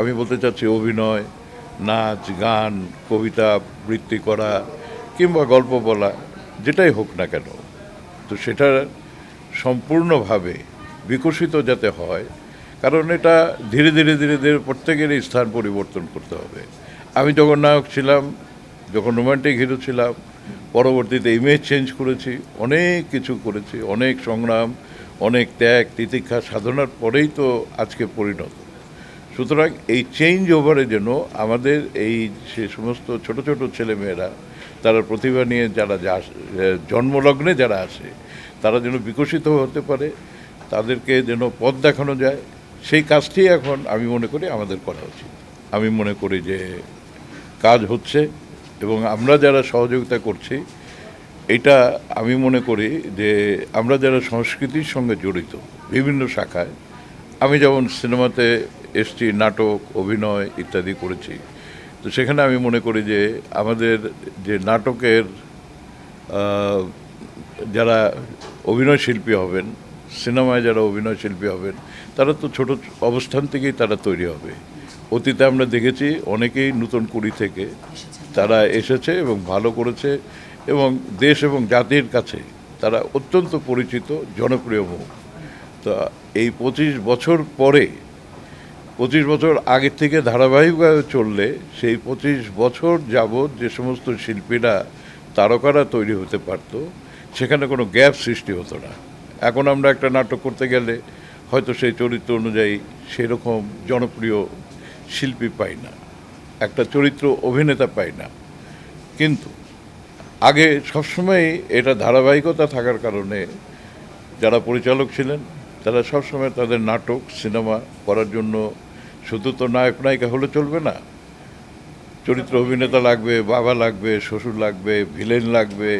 আমি বলতে চাচ্ছি অভিনয়, নাচ, গান, কবিতা বৃত্তি করা, কিংবা গল্প বলা, যেটাই হোক না কেন। তো সেটা সম্পূর্ণভাবে বিকশিত যাতে হয়, কারণ এটা ধীরে ধীরে ধীরে ধীরে প্রত্যেকেরই স্থান পরিবর্তন করতে হবে। আমি যখন নায়ক ছিলাম, যখন রোমান্টিক হিরো ছিলাম, পরবর্তীতে ইমেজ চেঞ্জ করেছি, অনেক কিছু করেছি, অনেক সংগ্রাম, অনেক ত্যাগ, তিতিক্ষা সাধনার পরেই তো আজকে পরিণত। সুতরাং এই চেঞ্জ ওভারে যেন আমাদের এই সে সমস্ত ছোট ছোট ছেলেমেয়েরা, তারা প্রতিভা নিয়ে যারা যা, জন্মলগ্নে যারা আসে তারা যেন বিকশিত হতে পারে, তাদেরকে যেন পথ দেখানো যায়, সেই কাজটি এখন আমি মনে করি আমাদের করা উচিত। আমি মনে করি যে কাজ হচ্ছে এবং আমরা যারা সহযোগিতা করছি, এটা আমি মনে করি যে আমরা যারা সংস্কৃতির সঙ্গে জড়িত বিভিন্ন শাখায়, আমি যেমন সিনেমাতে এসছি, নাটক, অভিনয় ইত্যাদি করেছি। তো সেখানে আমি মনে করি যে আমাদের যে নাটকের যারা অভিনয় শিল্পী হবেন, সিনেমায় যারা অভিনয় শিল্পী হবেন, তারা তো ছোট অবস্থান থেকেই তারা তৈরি হবে। অতীতে আমরা দেখেছি অনেকেই নতুন কুড়ি থেকে তারা এসেছে এবং ভালো করেছে এবং দেশ এবং জাতির কাছে তারা অত্যন্ত পরিচিত, জনপ্রিয় মুখ। তা এই পঁচিশ বছর পরে পঁচিশ বছর আগের থেকে ধারাবাহিকভাবে চললে সেই পঁচিশ বছর যাবৎ যে সমস্ত শিল্পীরা, তারকারা তৈরি হতে পারত, সেখানে কোনো গ্যাপ সৃষ্টি হতো না। এখন আমরা একটা নাটক করতে গেলে হয়তো সেই চরিত্র অনুযায়ী সেরকম জনপ্রিয় শিল্পী পাই না, একটা চরিত্র অভিনেতা পাই না। কিন্তু আগে সবসময় এটা ধারাবাহিকতা থাকার কারণে যারা পরিচালক ছিলেন, তারা সবসময় তাদের নাটক, সিনেমা করার জন্য শুধু তো নায়ক নায়িকা হলে চলবে না। চরিত্র অভিনেতা লাগবে, বাবা লাগবে, শ্বশুর লাগবে, ভিলেন লাগবে,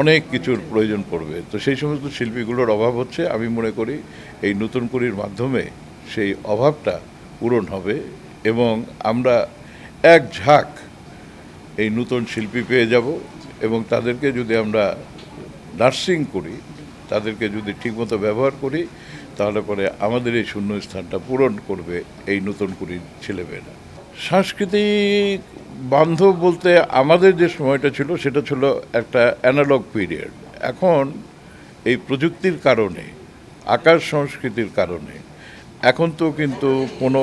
অনেক কিছুর প্রয়োজন পড়বে। তো সেই সমস্ত শিল্পীগুলোর অভাব হচ্ছে। আমি মনে করি এই নতুন কুড়ির মাধ্যমে সেই অভাবটা পূরণ হবে এবং আমরা এক ঝাঁক এই নতুন শিল্পী পেয়ে যাব এবং তাদেরকে যদি আমরা নার্সিং করি, তাদেরকে যদি ঠিকমতো ব্যবহার করি তাহলে পরে আমাদের এই শূন্য স্থানটা পূরণ করবে এই নতুন কুড়ির ছেলেমেয়েরা। সাংস্কৃতিক বান্ধব বলতে আমাদের যে সময়টা ছিল, সেটা ছিল একটা অ্যানালগ পিরিয়ড এখন এই প্রযুক্তির কারণে, আকাশ সংস্কৃতির কারণে, এখন তো কিন্তু কোনো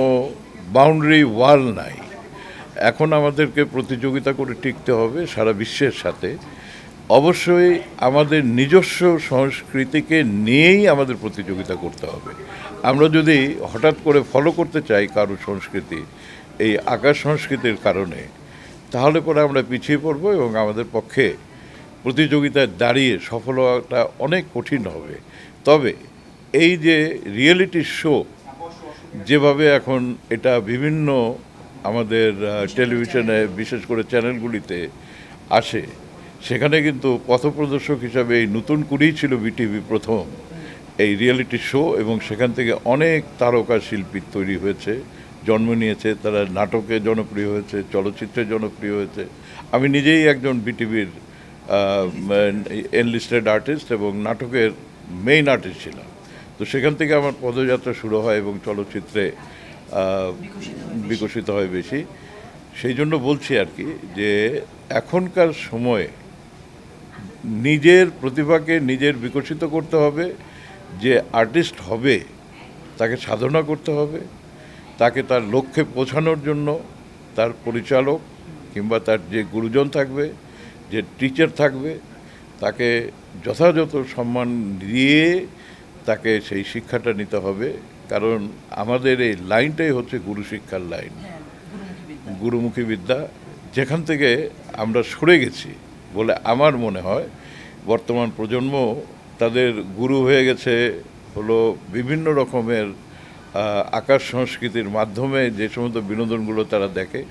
বাউন্ডারি ওয়াল নাই। এখন আমাদেরকে প্রতিযোগিতা করে টিকতে হবে সারা বিশ্বের সাথে। অবশ্যই আমাদের নিজস্ব সংস্কৃতিকে নিয়েই আমাদের প্রতিযোগিতা করতে হবে। আমরা যদি হঠাৎ করে ফলো করতে চাই কারও সংস্কৃতি, এই আকাশ সংস্কৃতির কারণে, তাহলে পরে আমরা পিছিয়ে পড়ব এবং আমাদের পক্ষে প্রতিযোগিতায় দাঁড়িয়ে সফল হওয়াটা অনেক কঠিন হবে। তবে এই যে রিয়েলিটি শো যেভাবে এখন এটা বিভিন্ন আমাদের টেলিভিশনে বিশেষ করে চ্যানেলগুলিতে আসে সেখানে কিন্তু পথপ্রদর্শক হিসাবে এই নতুন কুড়িই ছিল বিটিভি প্রথম, এই রিয়েলিটি শো এবং সেখান থেকে অনেক তারকা শিল্পী তৈরি হয়েছে। জন্ম নিয়েছে, তারা নাটকে জনপ্রিয় হয়েছে, চলচ্চিত্রে জনপ্রিয় হয়েছে। আমি নিজেই একজন বিটিভির এনলিস্টেড আর্টিস্ট এবং নাটকের মেইন আর্টিস্ট ছিলাম। তো সেখান থেকে আমার পদযাত্রা শুরু হয় এবং চলচ্চিত্রে বিকশিত হয় বেশি। সেই জন্য বলছি আর কি যে, এখনকার সময়ে নিজের প্রতিভাকে নিজের বিকশিত করতে হবে যে আর্টিস্ট হবে তাকে সাধনা করতে হবে তাকে তার লক্ষ্যে পৌঁছানোর জন্য তার পরিচালক কিংবা তার যে গুরুজন থাকবে যে টিচার থাকবে তাকে যথাযথ সম্মান দিয়ে তাকে সেই শিক্ষাটা নিতে হবে। কারণ আমাদের এই লাইনটাই হচ্ছে গুরু শিক্ষার লাইন। গুরুমুখী বিদ্যা যেখান থেকে আমরা সরে গেছি। বলে আমার মনে হয়, বর্তমান প্রজন্ম তাদের গুরু হয়ে গেছে হলো বিভিন্ন রকমের আকাশ সংস্কৃতির মাধ্যমে যে সমস্ত বিনোদনগুলো তারা দেখে,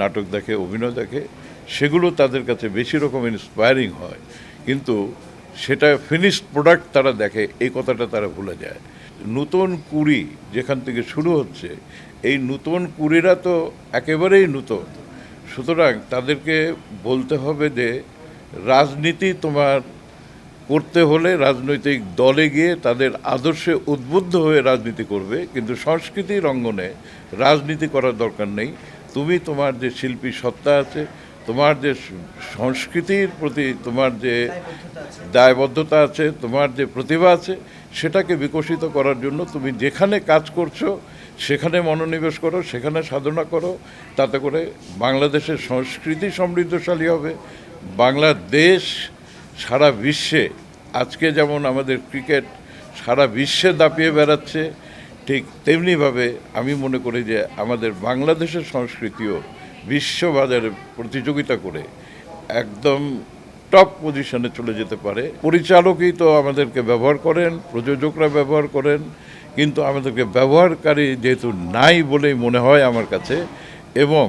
নাটক দেখে, অভিনয় দেখে, সেগুলো তাদের কাছে বেশি রকম ইন্সপায়ারিং হয়। কিন্তু সেটা ফিনিশড প্রোডাক্ট তারা দেখে, এই কথাটা তারা ভুলে যায়। নতুন কুড়ি যেখান থেকে শুরু হচ্ছে, এই নতুন কুড়িরা তো একেবারেই নতুন। সুতরাং তাদেরকে বলতে হবে যে রাজনীতি তোমার করতে হলে রাজনৈতিক দলে গিয়ে তাদের আদর্শে উদ্বুদ্ধ হয়ে রাজনীতি করবে, কিন্তু সংস্কৃতির অঙ্গনে রাজনীতি করার দরকার নেই। তুমি তোমার যে শিল্পী সত্তা আছে, তোমার যে সংস্কৃতির প্রতি তোমার যে দায়বদ্ধতা আছে, তোমার যে প্রতিভা আছে, সেটাকে বিকশিত করার জন্য তুমি যেখানে কাজ করছ, সেখানে মনোনিবেশ করো, সেখানে সাধনা করো, তাতে করে বাংলাদেশের সংস্কৃতি সমৃদ্ধশালী হবে বাংলাদেশ সারা বিশ্বে, আজকে যেমন আমাদের ক্রিকেট সারা বিশ্বে দাপিয়ে বেড়াচ্ছে, ঠিক তেমনিভাবে আমি মনে করি যে আমাদের বাংলাদেশের সংস্কৃতিও বিশ্ববাজারে প্রতিযোগিতা করে একদম টপ পজিশনে চলে যেতে পারে। পরিচালকই তো আমাদেরকে ব্যবহার করেন, প্রযোজকরা ব্যবহার করেন, কিন্তু আমাদেরকে ব্যবহারকারী যেহেতু নাই বলেই মনে হয় আমার কাছে, এবং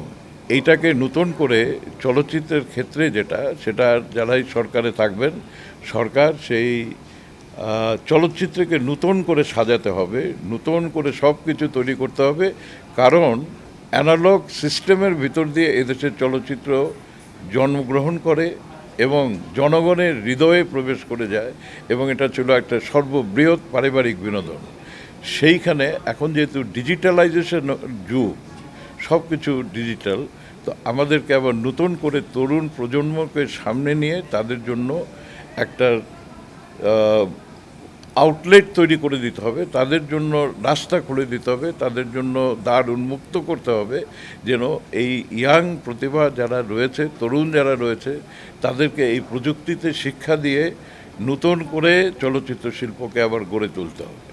এইটাকে নতুন করে চলচ্চিত্রের ক্ষেত্রে যেটা, সেটা যারাই সরকারে থাকবেন, সরকার সেই চলচ্চিত্রকে নতুন করে সাজাতে হবে, নতুন করে সব কিছু তৈরি করতে হবে। কারণ অ্যানালগ সিস্টেমের ভিতর দিয়ে এদেশের চলচ্চিত্র জন্মগ্রহণ করে এবং জনগণের হৃদয়ে প্রবেশ করে যায় এবং এটা ছিল একটা সর্ববৃহৎ পারিবারিক বিনোদন। সেইখানে এখন যেহেতু ডিজিটালাইজেশন যুগ সব কিছু ডিজিটাল তো আমাদেরকে আবার নতুন করে তরুণ প্রজন্মকে সামনে নিয়ে তাদের জন্য একটা আউটলেট তৈরি করে দিতে হবে। তাদের জন্য রাস্তা খুলে দিতে হবে। তাদের জন্য দ্বার উন্মুক্ত করতে হবে। যেন এই ইয়াং প্রতিভা যারা রয়েছে, তরুণ যারা রয়েছে, তাদেরকে এই প্রযুক্তিতে শিক্ষা দিয়ে নতুন করে চলচ্চিত্র শিল্পকে আবার গড়ে তুলতে হবে।